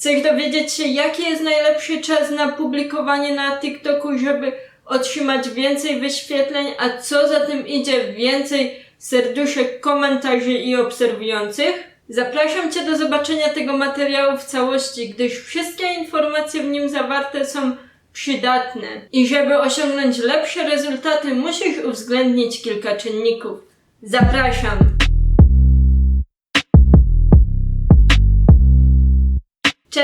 Chcesz dowiedzieć się, jaki jest najlepszy czas na publikowanie na TikToku, żeby otrzymać więcej wyświetleń, a co za tym idzie więcej serduszek, komentarzy i obserwujących? Zapraszam Cię do zobaczenia tego materiału w całości, gdyż wszystkie informacje w nim zawarte są przydatne. I żeby osiągnąć lepsze rezultaty, musisz uwzględnić kilka czynników. Zapraszam!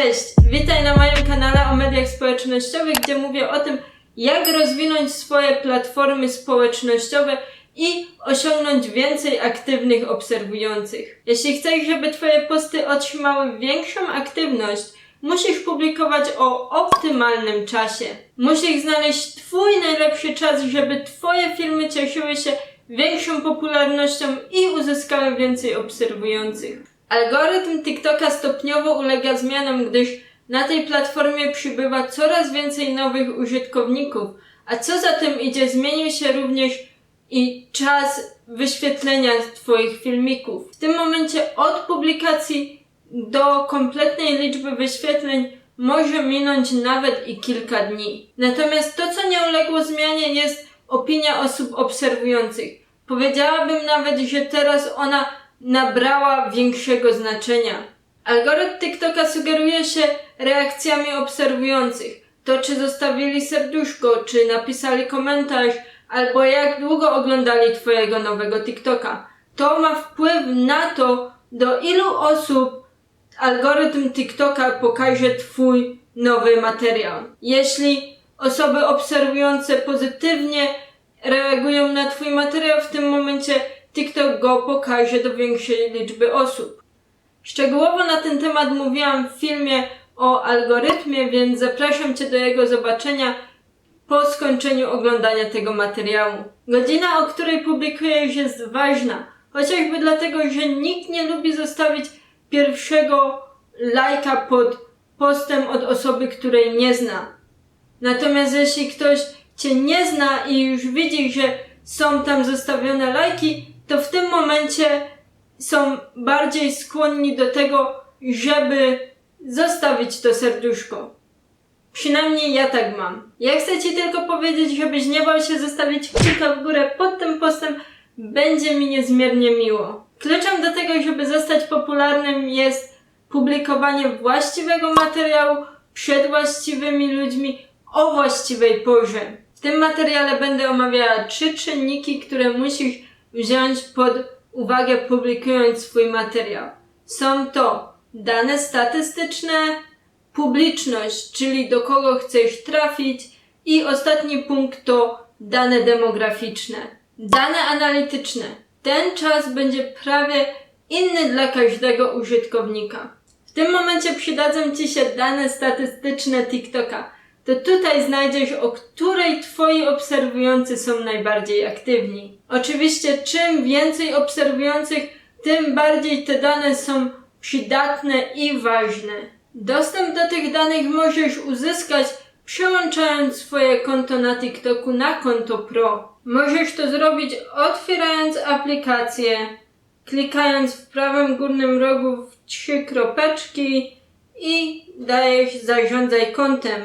Cześć, witaj na moim kanale o mediach społecznościowych, gdzie mówię o tym, jak rozwinąć swoje platformy społecznościowe i osiągnąć więcej aktywnych obserwujących. Jeśli chcesz, żeby Twoje posty otrzymały większą aktywność, musisz publikować o optymalnym czasie. Musisz znaleźć Twój najlepszy czas, żeby Twoje filmy cieszyły się większą popularnością i uzyskały więcej obserwujących. Algorytm TikToka stopniowo ulega zmianom, gdyż na tej platformie przybywa coraz więcej nowych użytkowników, a co za tym idzie, zmienił się również i czas wyświetlenia Twoich filmików. W tym momencie od publikacji do kompletnej liczby wyświetleń może minąć nawet i kilka dni. Natomiast to, co nie uległo zmianie, jest opinia osób obserwujących. Powiedziałabym nawet, że teraz ona nabrała większego znaczenia. Algorytm TikToka sugeruje się reakcjami obserwujących. To, czy zostawili serduszko, czy napisali komentarz, albo jak długo oglądali Twojego nowego TikToka. To ma wpływ na to, do ilu osób algorytm TikToka pokaże Twój nowy materiał. Jeśli osoby obserwujące pozytywnie reagują na Twój materiał, w tym momencie TikTok go pokaże do większej liczby osób. Szczegółowo na ten temat mówiłam w filmie o algorytmie, więc zapraszam Cię do jego zobaczenia po skończeniu oglądania tego materiału. Godzina, o której publikujesz jest ważna, chociażby dlatego, że nikt nie lubi zostawić pierwszego lajka pod postem od osoby, której nie zna. Natomiast jeśli ktoś Cię nie zna i już widzi, że są tam zostawione lajki, to w tym momencie są bardziej skłonni do tego, żeby zostawić to serduszko. Przynajmniej ja tak mam. Ja chcę Ci tylko powiedzieć, żebyś nie bał się zostawić kciuka w górę pod tym postem. Będzie mi niezmiernie miło. Kluczem do tego, żeby zostać popularnym jest publikowanie właściwego materiału przed właściwymi ludźmi o właściwej porze. W tym materiale będę omawiała trzy czynniki, które musisz wziąć pod uwagę publikując swój materiał. Są to dane statystyczne, publiczność, czyli do kogo chcesz trafić i ostatni punkt to dane demograficzne. Dane analityczne. Ten czas będzie prawie inny dla każdego użytkownika. W tym momencie przydadzą Ci się dane statystyczne TikToka. To tutaj znajdziesz, o której Twoi obserwujący są najbardziej aktywni. Oczywiście, czym więcej obserwujących, tym bardziej te dane są przydatne i ważne. Dostęp do tych danych możesz uzyskać przełączając swoje konto na TikToku na konto Pro. Możesz to zrobić otwierając aplikację, klikając w prawym górnym rogu w trzy kropeczki i dajesz zarządzaj kontem.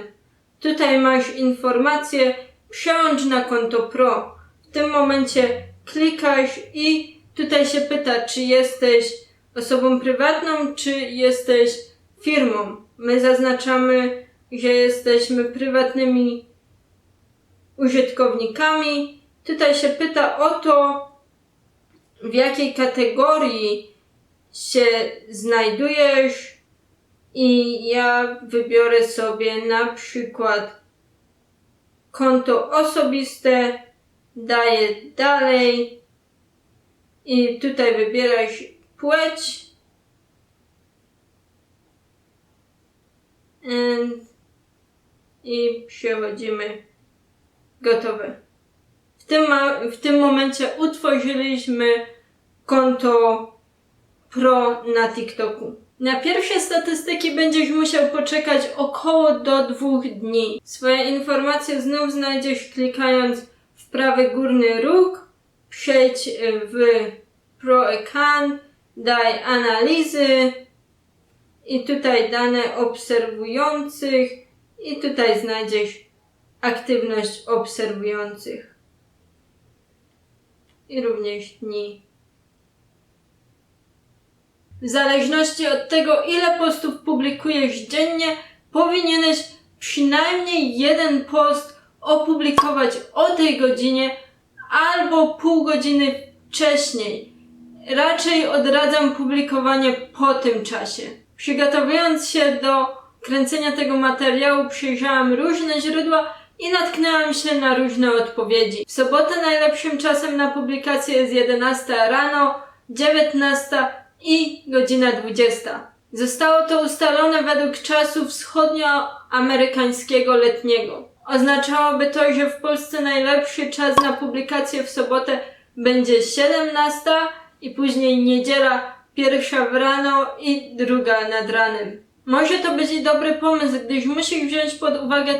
Tutaj masz informację przełącz na konto Pro. W tym momencie klikasz i tutaj się pyta, czy jesteś osobą prywatną, czy jesteś firmą. My zaznaczamy, że jesteśmy prywatnymi użytkownikami. Tutaj się pyta o to, w jakiej kategorii się znajdujesz i ja wybiorę sobie na przykład konto osobiste, daję dalej i tutaj wybierasz płeć and i przechodzimy gotowe. W tym, w tym momencie utworzyliśmy konto Pro na TikToku. Na pierwsze statystyki będziesz musiał poczekać około do dwóch dni. Swoje informacje znów znajdziesz klikając w prawy górny róg, przejdź w Pro daj analizy i tutaj dane obserwujących i tutaj znajdziesz aktywność obserwujących i również dni. W zależności od tego, ile postów publikujesz dziennie, powinieneś przynajmniej jeden post opublikować o tej godzinie albo pół godziny wcześniej. Raczej odradzam publikowanie po tym czasie. Przygotowując się do kręcenia tego materiału, przyjrzałam różne źródła i natknęłam się na różne odpowiedzi. W sobotę najlepszym czasem na publikację jest 11 rano, 19 i godzina 20. Zostało to ustalone według czasu wschodnioamerykańskiego letniego. Oznaczałoby to, że w Polsce najlepszy czas na publikację w sobotę będzie 17 i później niedziela pierwsza w rano i druga nad ranem. Może to być i dobry pomysł, gdyż musisz wziąć pod uwagę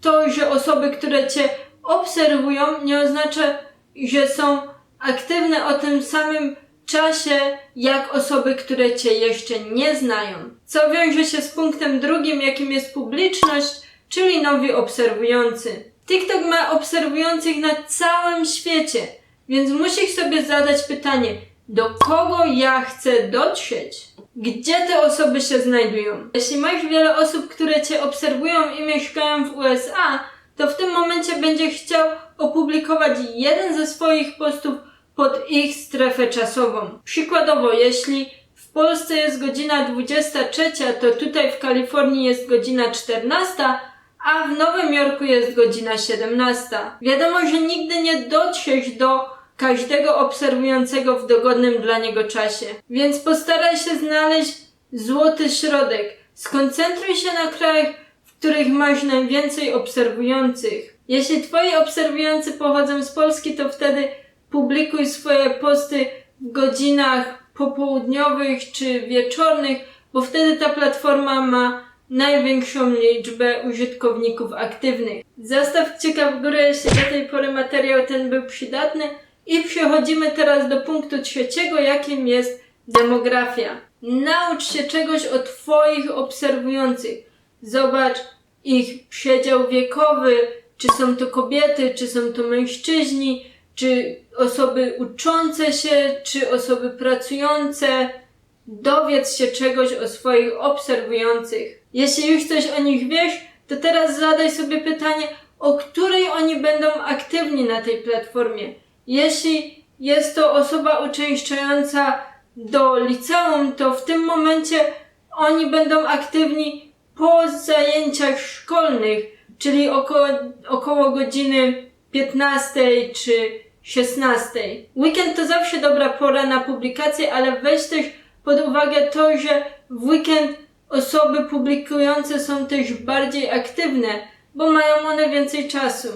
to, że osoby, które Cię obserwują, nie oznacza, że są aktywne o tym samym czasie, jak osoby, które Cię jeszcze nie znają. Co wiąże się z punktem drugim, jakim jest publiczność, czyli nowi obserwujący. TikTok ma obserwujących na całym świecie, więc musisz sobie zadać pytanie, do kogo ja chcę dotrzeć? Gdzie te osoby się znajdują? Jeśli masz wiele osób, które Cię obserwują i mieszkają w USA, to w tym momencie będziesz chciał opublikować jeden ze swoich postów pod ich strefę czasową. Przykładowo, jeśli w Polsce jest godzina 23, to tutaj w Kalifornii jest godzina 14, a w Nowym Jorku jest godzina 17. Wiadomo, że nigdy nie dotrzesz do każdego obserwującego w dogodnym dla niego czasie. Więc postaraj się znaleźć złoty środek. Skoncentruj się na krajach, w których masz najwięcej obserwujących. Jeśli twoi obserwujący pochodzą z Polski, to wtedy publikuj swoje posty w godzinach popołudniowych czy wieczornych, bo wtedy ta platforma ma największą liczbę użytkowników aktywnych. Zostaw kciuka w górę, jeśli do tej pory materiał ten był przydatny. I przechodzimy teraz do punktu trzeciego, jakim jest demografia. Naucz się czegoś o Twoich obserwujących. Zobacz ich przedział wiekowy, czy są to kobiety, czy są to mężczyźni, czy osoby uczące się, czy osoby pracujące. Dowiedz się czegoś o swoich obserwujących. Jeśli już coś o nich wiesz, to teraz zadaj sobie pytanie, o której oni będą aktywni na tej platformie. Jeśli jest to osoba uczęszczająca do liceum, to w tym momencie oni będą aktywni po zajęciach szkolnych, czyli około, około godziny 15 czy 16. Weekend to zawsze dobra pora na publikację, ale weź też pod uwagę to, że w weekend osoby publikujące są też bardziej aktywne, bo mają one więcej czasu.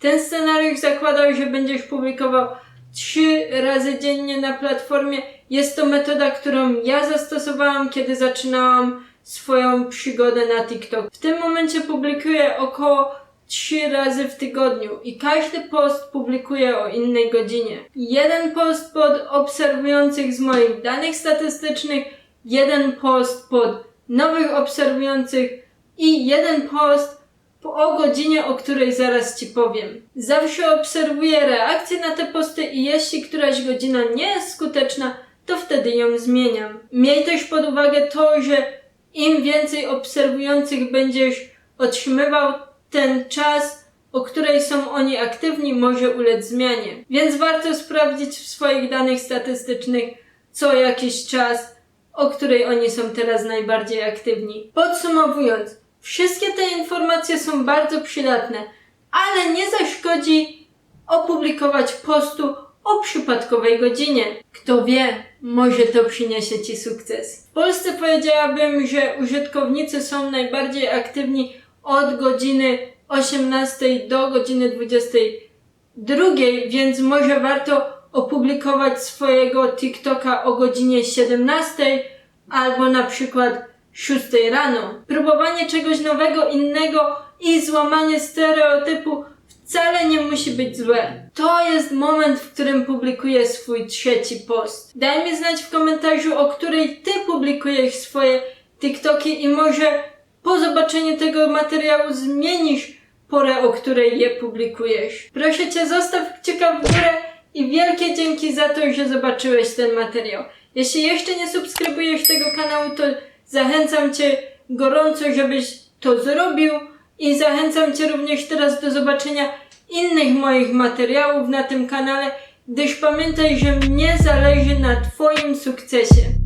Ten scenariusz zakładał, że będziesz publikował trzy razy dziennie na platformie. Jest to metoda, którą ja zastosowałam, kiedy zaczynałam swoją przygodę na TikTok. W tym momencie publikuję około trzy razy w tygodniu i każdy post publikuję o innej godzinie. Jeden post pod obserwujących z moich danych statystycznych, jeden post pod nowych obserwujących i jeden post po- o godzinie, o której zaraz Ci powiem. Zawsze obserwuję reakcje na te posty i jeśli któraś godzina nie jest skuteczna, to wtedy ją zmieniam. Miej też pod uwagę to, że im więcej obserwujących będziesz otrzymywał, ten czas, o której są oni aktywni, może ulec zmianie. Więc warto sprawdzić w swoich danych statystycznych co jakiś czas, o której oni są teraz najbardziej aktywni. Podsumowując, wszystkie te informacje są bardzo przydatne, ale nie zaszkodzi opublikować postu o przypadkowej godzinie. Kto wie, może to przyniesie Ci sukces. W Polsce powiedziałabym, że użytkownicy są najbardziej aktywni od godziny 18 do godziny 22, więc może warto opublikować swojego TikToka o godzinie 17 albo na przykład 6 rano. Próbowanie czegoś nowego, innego i złamanie stereotypu wcale nie musi być złe. To jest moment, w którym publikuję swój trzeci post. Daj mi znać w komentarzu, o której ty publikujesz swoje TikToki i może po zobaczeniu tego materiału zmienisz porę, o której je publikujesz. Proszę Cię, zostaw kciuka w górę i wielkie dzięki za to, że zobaczyłeś ten materiał. Jeśli jeszcze nie subskrybujesz tego kanału, to zachęcam Cię gorąco, żebyś to zrobił i zachęcam Cię również teraz do zobaczenia innych moich materiałów na tym kanale, gdyż pamiętaj, że mnie zależy na Twoim sukcesie.